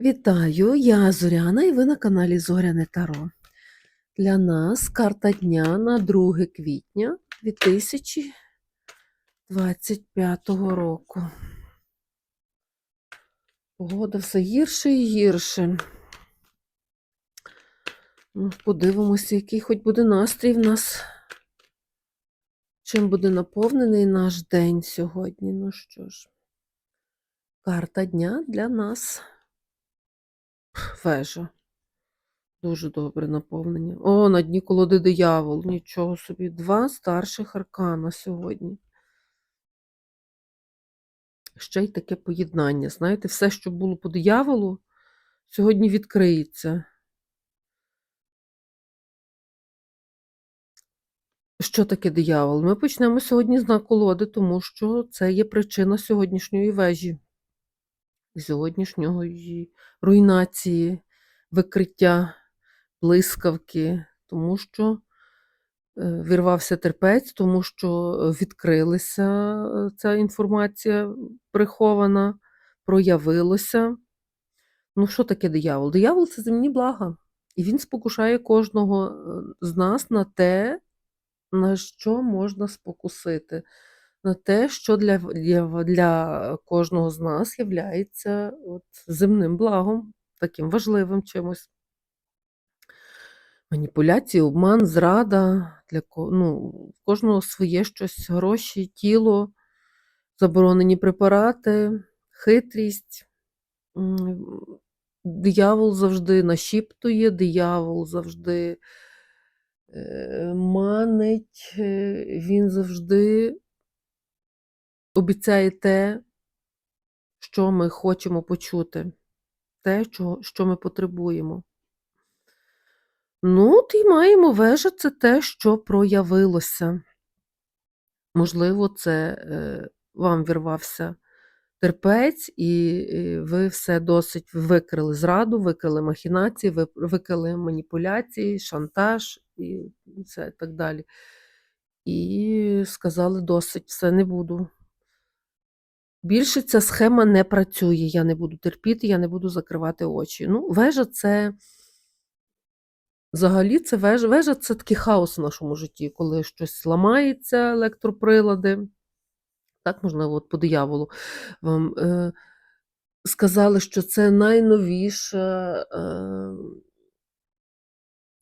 Вітаю, я Зоряна і ви на каналі Зоряне Таро. Для нас карта дня на 2 квітня 2025 року. Погода все гірше і гірше. Ну, Подивимося, який хоч буде настрій в нас. Чим буде наповнений наш день сьогодні. Ну що ж, карта дня для нас. Вежа. Дуже добре наповнення. О, на дні колоди диявол. Нічого собі. Два старших аркана сьогодні. Ще й таке поєднання. Знаєте, все, що було по дияволу, сьогодні відкриється. Що таке диявол? Ми почнемо сьогодні з колоди, тому що це є причина сьогоднішньої вежі, сьогоднішньої руйнації, викриття, блискавки, тому що е, вірвався терпець, тому що відкрилася е, ця інформація прихована, проявилося. Ну, що таке диявол? Диявол це земні блага. І він спокушає кожного е, з нас на те, на що можна спокусити, на те, що для, для, кожного з нас є земним благом, таким важливим чимось. Маніпуляції, обман, зрада, для ну, кожного своє щось, гроші, тіло, заборонені препарати, хитрість. Диявол завжди нашіптує, диявол завжди е, манить, е, він завжди обіцяє те, що ми хочемо почути, те, що, ми потребуємо. Ну, і маємо вежа це те, що проявилося. Можливо, це е, вам вірвався терпець, і ви все досить викрили зраду, викрили махінації, викрили маніпуляції, шантаж і все так далі. І сказали досить, все не буду. Більше ця схема не працює. Я не буду терпіти, я не буду закривати очі. Ну, вежа це. Взагалі, це вежа. Вежа це такий хаос в нашому житті, коли щось ламається, електроприлади. Так, можливо, от по дияволу вам е, сказали, що це найновіша е,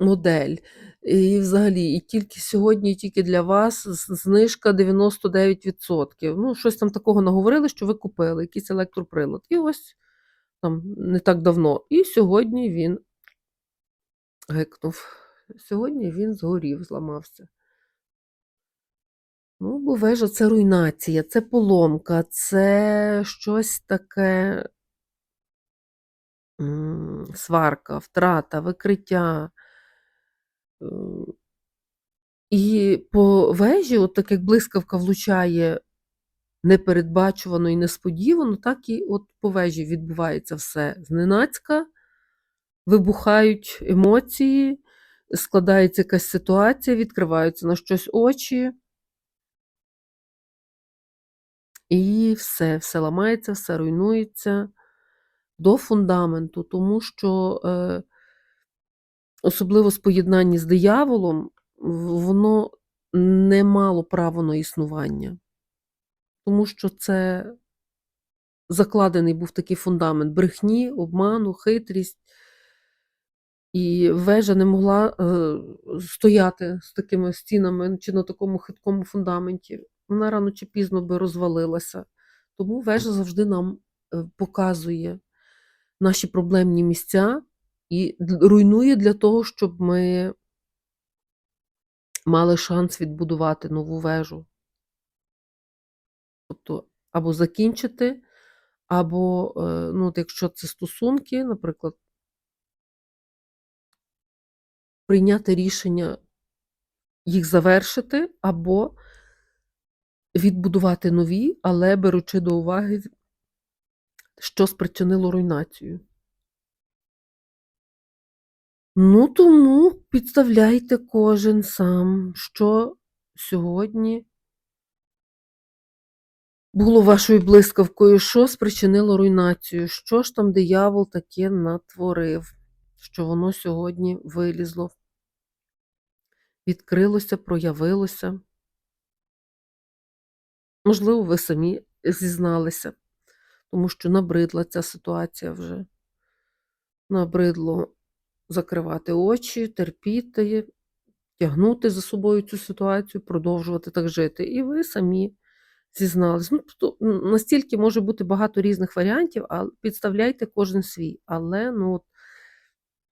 модель. І взагалі, і тільки сьогодні, і тільки для вас знижка 99%. Ну, щось там такого наговорили, що ви купили, якийсь електроприлад. І ось там не так давно. І сьогодні він гикнув. Сьогодні він згорів, зламався. Ну, бо вежа це руйнація, це поломка, це щось таке сварка, втрата, викриття. М, І по вежі, от так як блискавка влучає непередбачувано і несподівано, так і от по вежі відбувається все зненацька, вибухають емоції, складається якась ситуація, відкриваються на щось очі. І все, все ламається, все руйнується до фундаменту, тому що е, особливо в поєднанні з дияволом, воно не мало права на існування, тому що це закладений був такий фундамент брехні, обману, хитрість. І вежа не могла е, стояти з такими стінами чи на такому хиткому фундаменті. Вона рано чи пізно би розвалилася. Тому вежа завжди нам е, показує наші проблемні місця і руйнує для того, щоб ми мали шанс відбудувати нову вежу. Тобто, або закінчити, або, е, ну, от якщо це стосунки, наприклад, прийняти рішення їх завершити, або відбудувати нові, але беручи до уваги, що спричинило руйнацію. Ну, тому підставляйте кожен сам, що сьогодні було вашою блискавкою, що спричинило руйнацію? Що ж там диявол таке натворив, що воно сьогодні вилізло, відкрилося, проявилося? Можливо, ви самі зізналися, тому що набридла ця ситуація вже. Набридло закривати очі, терпіти, тягнути за собою цю ситуацію, продовжувати так жити. І ви самі зізнались. Ну, тобто, настільки може бути багато різних варіантів, а підставляйте кожен свій. Але ну, от,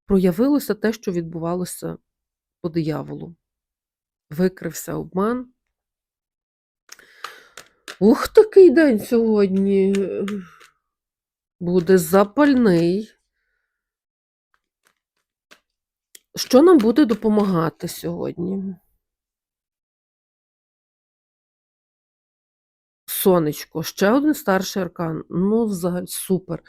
проявилося те, що відбувалося по дияволу. Викрився обман. Ух, такий день сьогодні буде запальний. Що нам буде допомагати сьогодні? Сонечко, ще один старший аркан. Ну, взагалі, супер.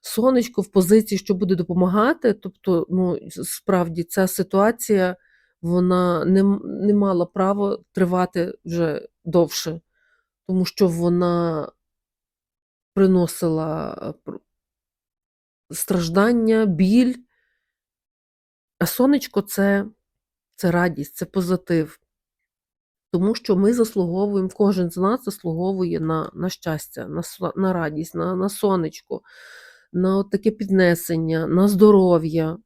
Сонечко в позиції, що буде допомагати. Тобто, ну, справді, ця ситуація вона не, не мала права тривати вже довше, тому що вона приносила е, страждання, біль. А сонечко це, це радість, це позитив. Тому що ми заслуговуємо, кожен з нас заслуговує на, на щастя, на, на радість, на, на сонечко, на таке піднесення, на здоров'я.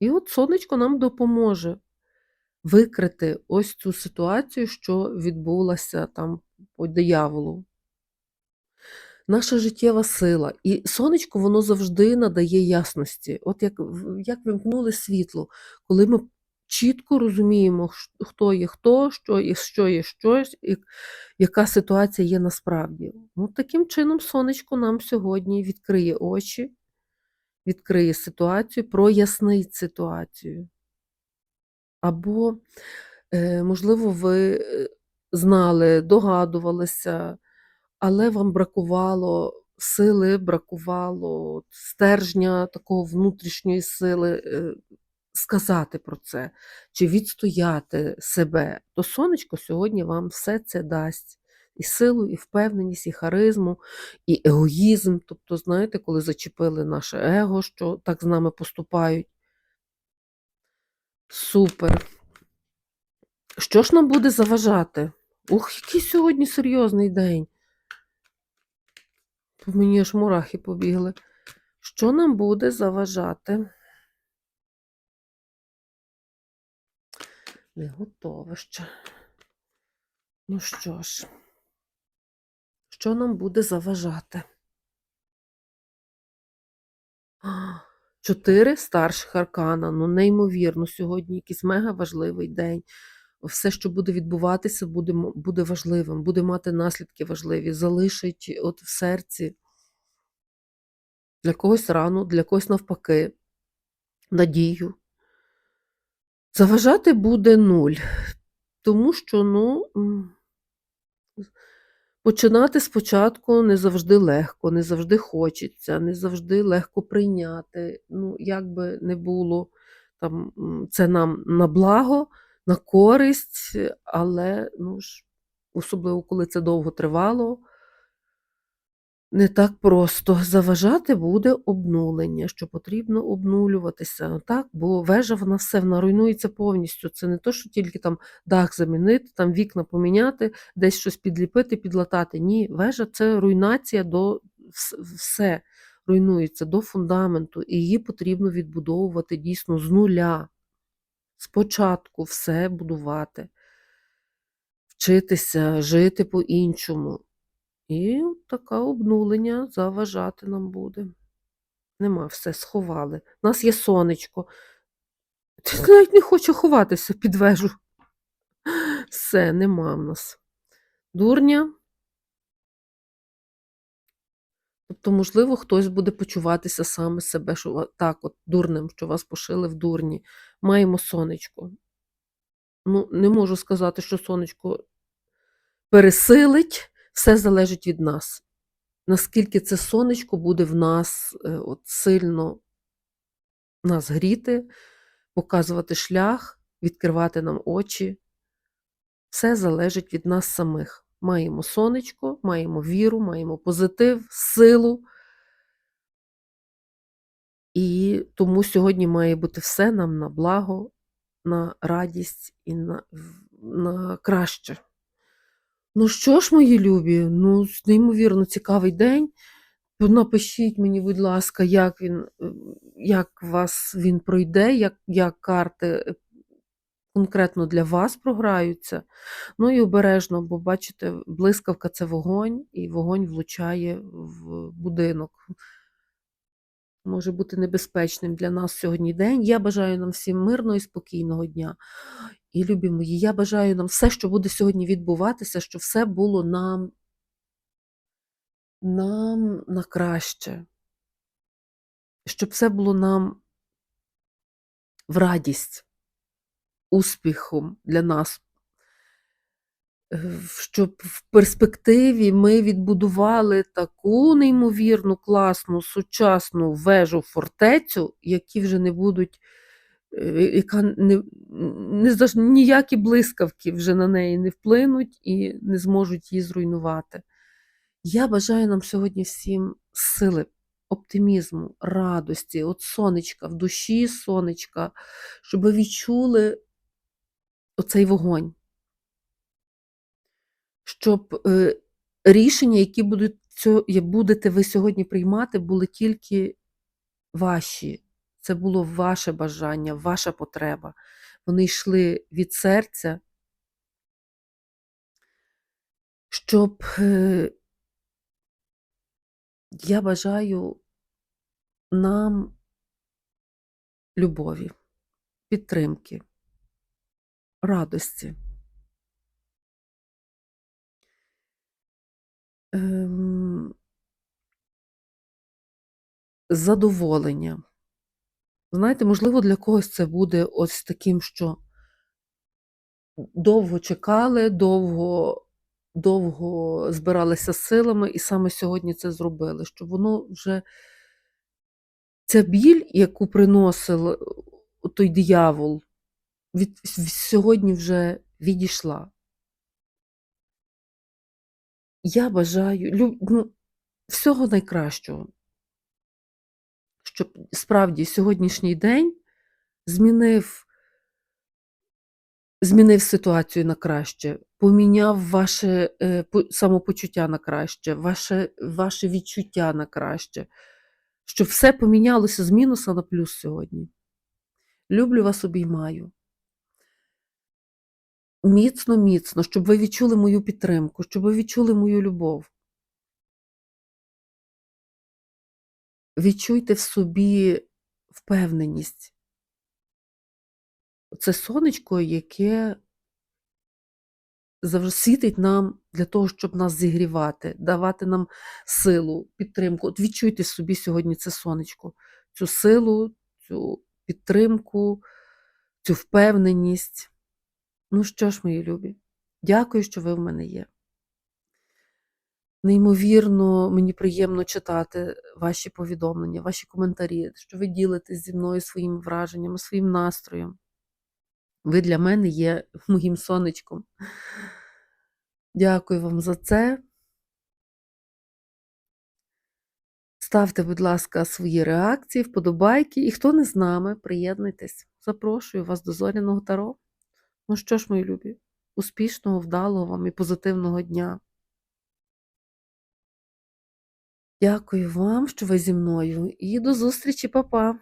І от сонечко нам допоможе викрити ось цю ситуацію, що відбулася там по дияволу. Наша життєва сила. І сонечко воно завжди надає ясності. От як, як вимкнули світло, коли ми чітко розуміємо, хто є хто, що є, що є щось, і яка ситуація є насправді. Ну, таким чином, сонечко нам сьогодні відкриє очі, відкриє ситуацію, прояснить ситуацію. Або, е, можливо, ви е, знали, догадувалися, але вам бракувало сили, бракувало стержня, такого внутрішньої сили е, сказати про це, чи відстояти себе. То сонечко сьогодні вам все це дасть. І силу, і впевненість, і харизму, і егоїзм. Тобто, знаєте, коли зачепили наше его, що так з нами поступають. Супер. Що ж нам буде заважати? Ух, який сьогодні серйозний день. По мені аж мурахи побігли. Що нам буде заважати? Не готове ще. Ну що ж, що нам буде заважати? Чотири старших аркана. Ну, неймовірно, сьогодні якийсь мега важливий день. Все, що буде відбуватися, буде, буде важливим, буде мати наслідки важливі, залишить от в серці для когось рану, для когось навпаки, надію. Заважати буде нуль, тому що, ну, починати спочатку не завжди легко, не завжди хочеться, не завжди легко прийняти. Ну, як би не було, там, це нам на благо, на користь, але ну ж, особливо коли це довго тривало, не так просто. Заважати буде обнулення, що потрібно обнулюватися. Так? Бо вежа вона все вона руйнується повністю. Це не то, що тільки там дах замінити, там вікна поміняти, десь щось підліпити, підлатати. Ні, вежа це руйнація до все руйнується до фундаменту, і її потрібно відбудовувати дійсно з нуля. Спочатку все будувати, вчитися, жити по-іншому. І таке обнулення заважати нам буде. Нема, все сховали. У нас є сонечко. Ти навіть не хочу ховатися під вежу. Все, нема в нас. Дурня. Тобто, можливо, хтось буде почуватися саме себе, що так, от дурним, що вас пошили в дурні. Маємо сонечко. Ну, не можу сказати, що сонечко пересилить, все залежить від нас. Наскільки це сонечко буде в нас е, от, сильно нас гріти, показувати шлях, відкривати нам очі, Все залежить від нас самих. Маємо сонечко, маємо віру, маємо позитив, силу. І тому сьогодні має бути все нам на благо, на радість і на, на краще. Ну що ж, мої любі, ну, неймовірно цікавий день. Напишіть мені, будь ласка, як він, як вас він пройде, як, як карти конкретно для вас програються. Ну і обережно, бо бачите, блискавка це вогонь, і вогонь влучає в будинок. Може бути небезпечним для нас сьогодні день. Я бажаю нам всім мирного і спокійного дня. І любі мої, я бажаю нам все, що буде сьогодні відбуватися, щоб все було нам, нам на краще. Щоб все було нам в радість, успіхом для нас. Е, Щоб в перспективі ми відбудували таку неймовірну, класну, сучасну вежу фортецю, які вже не будуть, е, яка не, не ніякі блискавки вже на неї не вплинуть і не зможуть її зруйнувати. Я бажаю нам сьогодні всім сили, оптимізму, радості, от сонечка в душі, сонечка, щоб відчули оцей вогонь. Щоб е, рішення, які будуть, цьо- я- будете ви сьогодні приймати, були тільки ваші. Це було ваше бажання, ваша потреба. Вони йшли від серця, щоб е, я бажаю нам любові, підтримки, радості. Ем, задоволення. Знаєте, можливо, для когось це буде ось таким, що довго чекали, довго, довго збиралися силами, і саме сьогодні це зробили, щоб воно вже ця біль, яку приносив е, той диявол, від, сьогодні вже відійшла. Я бажаю лю- ну, всього найкращого, щоб справді сьогоднішній день змінив, змінив ситуацію на краще, поміняв ваше е, самопочуття на краще, ваше, ваше відчуття на краще, щоб все помінялося з мінуса на плюс сьогодні. Люблю вас, обіймаю. Міцно, міцно, щоб ви відчули мою підтримку, щоб ви відчули мою любов. Відчуйте в собі впевненість. Це сонечко, яке завжди світить нам для того, щоб нас зігрівати, давати нам силу, підтримку. От відчуйте в собі сьогодні це сонечко, цю силу, цю підтримку, цю впевненість. Ну що ж, мої любі, дякую, що ви в мене є. Неймовірно, мені приємно читати ваші повідомлення, ваші коментарі, що ви ділитесь зі мною своїми враженнями, своїм настроєм. Ви для мене є моїм сонечком. Дякую вам за це. Ставте, будь ласка, свої реакції, вподобайки. І хто не з нами, приєднуйтесь. Запрошую вас до зоряного таро. Ну що ж, мої любі, успішного, вдалого вам і позитивного дня. Дякую вам, що ви зі мною, і до зустрічі, па-па!